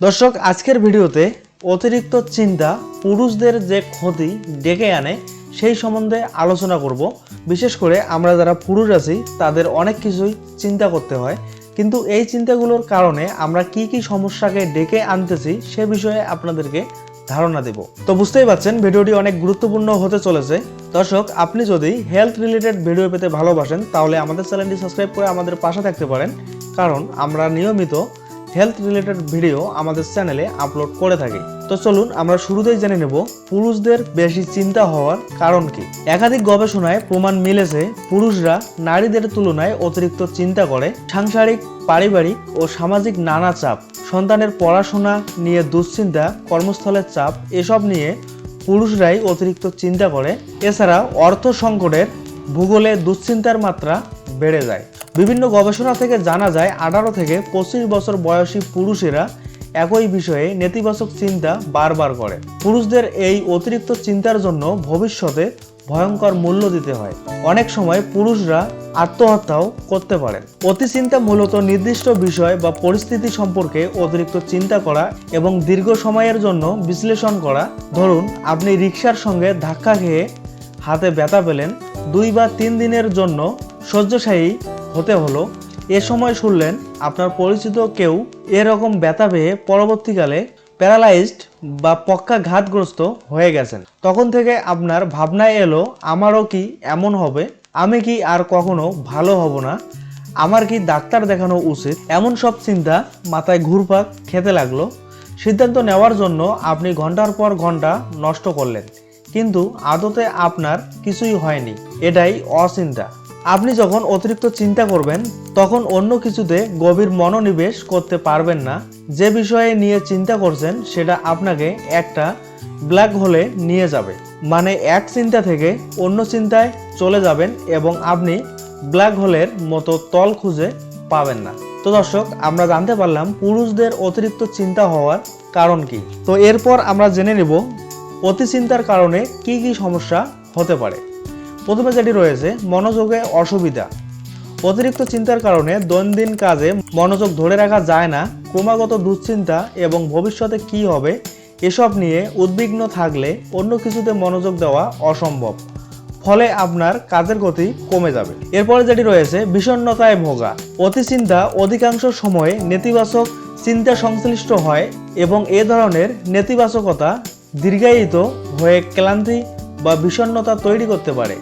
দর্শক, আজকের ভিডিওতে অতিরিক্ত চিন্তা পুরুষদের যে ক্ষতি ডেকে আনে, সেই সম্বন্ধে আলোচনা করব। বিশেষ করে আমরা যারা পুরুষ আছি, তাদের অনেক কিছুই চিন্তা করতে হয়। কিন্তু এই চিন্তাগুলোর কারণে আমরা কি কি সমস্যাকে ডেকে আনতেছি, সে বিষয়ে আপনাদেরকে ধারণা দেব। তো বুঝতেই পারছেন, ভিডিওটি অনেক গুরুত্বপূর্ণ হতে চলেছে। দর্শক, আপনি যদি হেলথ রিলেটেড ভিডিও পেতে ভালোবাসেন, তাহলে আমাদের চ্যানেলটি সাবস্ক্রাইব করে আমাদের পাশে থাকতে পারেন। কারণ আমরা নিয়মিত হেলথ রিলেটেড ভিডিও আমাদের চ্যানেলে আপলোড করে থাকি। তো চলুন আমরা শুরুতেই জেনে নেব পুরুষদের বেশি চিন্তা হওয়ার কারণ কি। একাধিক গবেষণায় প্রমাণ মিলেছে, পুরুষরা নারীদের তুলনায় অতিরিক্ত চিন্তা করে, সাংসারিক, পারিবারিক ও সামাজিক নানা চাপ, সন্তানের পড়াশোনা নিয়ে দুশ্চিন্তা, কর্মস্থলের চাপ, এসব নিয়ে পুরুষরাই অতিরিক্ত চিন্তা করে। এছাড়া অর্থ সংকটের ভূগোলে দুশ্চিন্তার মাত্রা বেড়ে যায়। বিভিন্ন গবেষণা থেকে জানা যায়, আঠারো থেকে পঁচিশ বছর বয়সী পুরুষেরা একই বিষয়ে নেতিবাচক চিন্তা বারবার করে। পুরুষদের এই অতিরিক্ত চিন্তার জন্য ভবিষ্যতে ভয়ঙ্কর মূল্য দিতে হয়। অনেক সময় পুরুষরা আত্মহত্যাও করতে পারেন অতি চিন্তা মূলত নির্দিষ্ট বিষয় বা পরিস্থিতি সম্পর্কে অতিরিক্ত চিন্তা করা এবং দীর্ঘ সময়ের জন্য বিশ্লেষণ করা। ধরুন, আপনি রিক্সার সঙ্গে ধাক্কা খেয়ে হাতে ব্যথা পেলেন। দুই বা তিন দিনের জন্য শয্যশায়ী হতে হলো, এ সময় শুনলেন আপনার পরিচিত কেউ এরকম ব্যথা পেয়ে পরবর্তীকালে প্যারালাইজড বা পক্ষাঘাতগ্রস্ত হয়ে গেছেন। তখন থেকে আপনার ভাবনায় এলো, আমারও কি এমন হবে? আমি কি আর কখনো ভালো হব না? আমার কি ডাক্তার দেখানো উচিত? এমন সব চিন্তা মাথায় ঘুরপাক খেতে লাগল। সিদ্ধান্ত নেওয়ার জন্য আপনি ঘণ্টার পর ঘণ্টা নষ্ট করলেন। কিন্তু আদতে আপনার কিছুই হয়নি। এটাই অচিন্তা। আপনি যখন অতিরিক্ত চিন্তা করবেন, তখন অন্য কিছুতে গভীর মনোনিবেশ করতে পারবেন না। যে বিষয়ে নিয়ে চিন্তা করছেন, সেটা আপনাকে একটা ব্ল্যাক হোলে নিয়ে যাবে। মানে এক চিন্তা থেকে অন্য চিন্তায় চলে যাবেন এবং আপনি ব্ল্যাক হোলের মতো তল খুঁজে পাবেন না। তো দর্শক, আমরা জানতে পারলাম পুরুষদের অতিরিক্ত চিন্তা হওয়ার কারণ কি। তো এরপর আমরা জেনে নেব অতি চিন্তার কারণে কি কি সমস্যা হতে পারে। প্রথমে যেটি রয়েছে, মনোযোগে অসুবিধা। অতিরিক্ত চিন্তার কারণে দৈনন্দিন কাজে মনোযোগ ধরে রাখা যায় না, ক্রমাগত দুশ্চিন্তা এবং ভবিষ্যতে কি হবে, এসব নিয়ে উদ্বিগ্ন থাকলে অন্য কিছুতে মনোযোগ দেওয়া অসম্ভব। ফলে আপনার কাজের গতি কমে যাবে। এরপরে যেটি রয়েছে, বিষণ্ণতায় ভোগা। অতি চিন্তা অধিকাংশ সময়ে নেতিবাচক চিন্তা সংশ্লিষ্ট হয় এবং এ ধরনের নেতিবাচকতা দীর্ঘায়িত হয়ে ক্লান্তি বা বিষণ্ণতা তৈরি করতে পারে।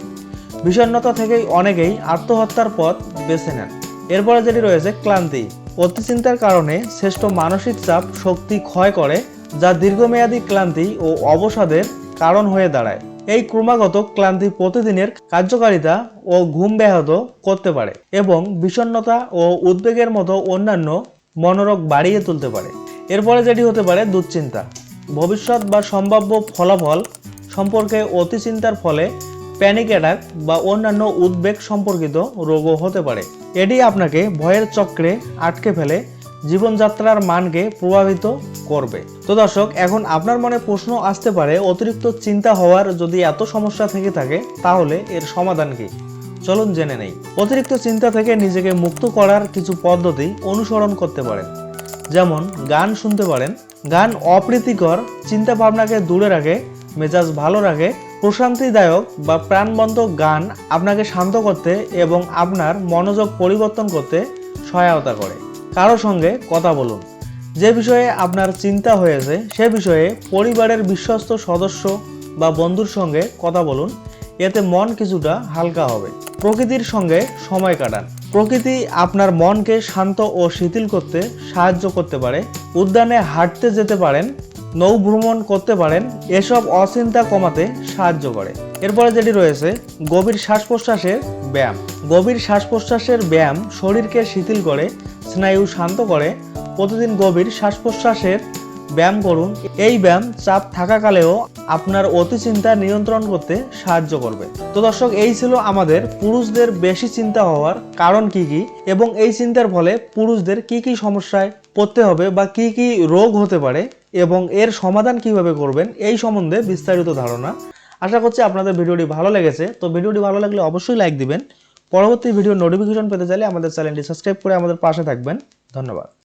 বিষণ্ণতা থেকেই অনেকেই আত্মহত্যার পথ বেছে নেন। এরপরে যেটি রয়েছে, ক্লান্তি। অতি চিন্তার কারণে শ্রেষ্ঠ মানসিক চাপ শক্তি ক্ষয় করে, যা দীর্ঘমেয়াদী ক্লান্তি ও অবসাদের কারণ হয়ে দাঁড়ায়। এই ক্রমাগত ক্লান্তি প্রতিদিনের কার্যকারিতা ও ঘুম ব্যাহত করতে পারে এবং বিষণ্ণতা ও উদ্বেগের মতো অন্যান্য মনোরোগ বাড়িয়ে তুলতে পারে। এরপরে যেটি হতে পারে, দুশ্চিন্তা। ভবিষ্যৎ বা সম্ভাব্য ফলাফল সম্পর্কে অতিচিন্তার ফলে প্যানিক অ্যাটাক বা অন্যান্য উদ্বেগ সম্পর্কিত রোগও হতে পারে। এটি আপনাকে ভয়ের চক্রে আটকে ফেলে, জীবনযাত্রার মানকে প্রভাবিত করবে। তো দর্শক, এখন আপনার মনে প্রশ্ন আসতে পারে, অতিরিক্ত চিন্তা হওয়ার যদি এত সমস্যা থেকে থাকে, তাহলে এর সমাধান কি? চলুন জেনে নেই। অতিরিক্ত চিন্তা থেকে নিজেকে মুক্ত করার কিছু পদ্ধতি অনুসরণ করতে পারেন। যেমন, গান শুনতে পারেন। গান অপ্রীতিকর চিন্তা ভাবনাকে দূরে রাখে, মেজাজ ভালো রাখে প্রশান্তিদায়ক বা প্রাণবন্ত গান আপনাকে শান্ত করতে এবং আপনার মনোযোগ পরিবর্তন করতে সহায়তা করে। কারও সঙ্গে কথা বলুন। যে বিষয়ে আপনার চিন্তা হয়েছে, সে বিষয়ে পরিবারের বিশ্বস্ত সদস্য বা বন্ধুর সঙ্গে কথা বলুন। এতে মন কিছুটা হালকা হবে। প্রকৃতির সঙ্গে সময় কাটান। প্রকৃতি আপনার মনকে শান্ত ও শিথিল করতে সাহায্য করতে পারে। উদ্যানে হাঁটতে যেতে পারেন। নৌ ভ্রমণ করতে পারেন, এসব অচিন্তা কমাতে সাহায্য করে। এরপরে যেটি রয়েছে, গভীর শ্বাস প্রশ্বাসের ব্যায়াম। গভীর শ্বাস প্রশ্বাসের ব্যায়াম শরীরকে শিথিল করে, স্নায়ু শান্ত করে, প্রতিদিন গভীর শ্বাস প্রশ্বাসের ব্যায়াম করুন। এই ব্যায়াম চাপ থাকাকালেও আপনার অতি চিন্তা নিয়ন্ত্রণ করতে সাহায্য করবে। তো দর্শক, এই ছিল আমাদের পুরুষদের বেশি চিন্তা হওয়ার কারণ কি কি এবং এই চিন্তার ফলে পুরুষদের কি কি সমস্যায় পড়তে হবে বা কি কি রোগ হতে পারে এবং এর সমাধান কীভাবে করবেন এই সম্বন্ধে বিস্তারিত ধারণা। আশা করছি আপনাদের ভিডিওটি ভালো লেগেছে। তো ভিডিওটি ভালো লাগলে অবশ্যই লাইক দিবেন। পরবর্তী ভিডিও নোটিফিকেশন পেতে চাইলে আমাদের চ্যানেলটি সাবস্ক্রাইব করে আমাদের পাশে থাকবেন। ধন্যবাদ।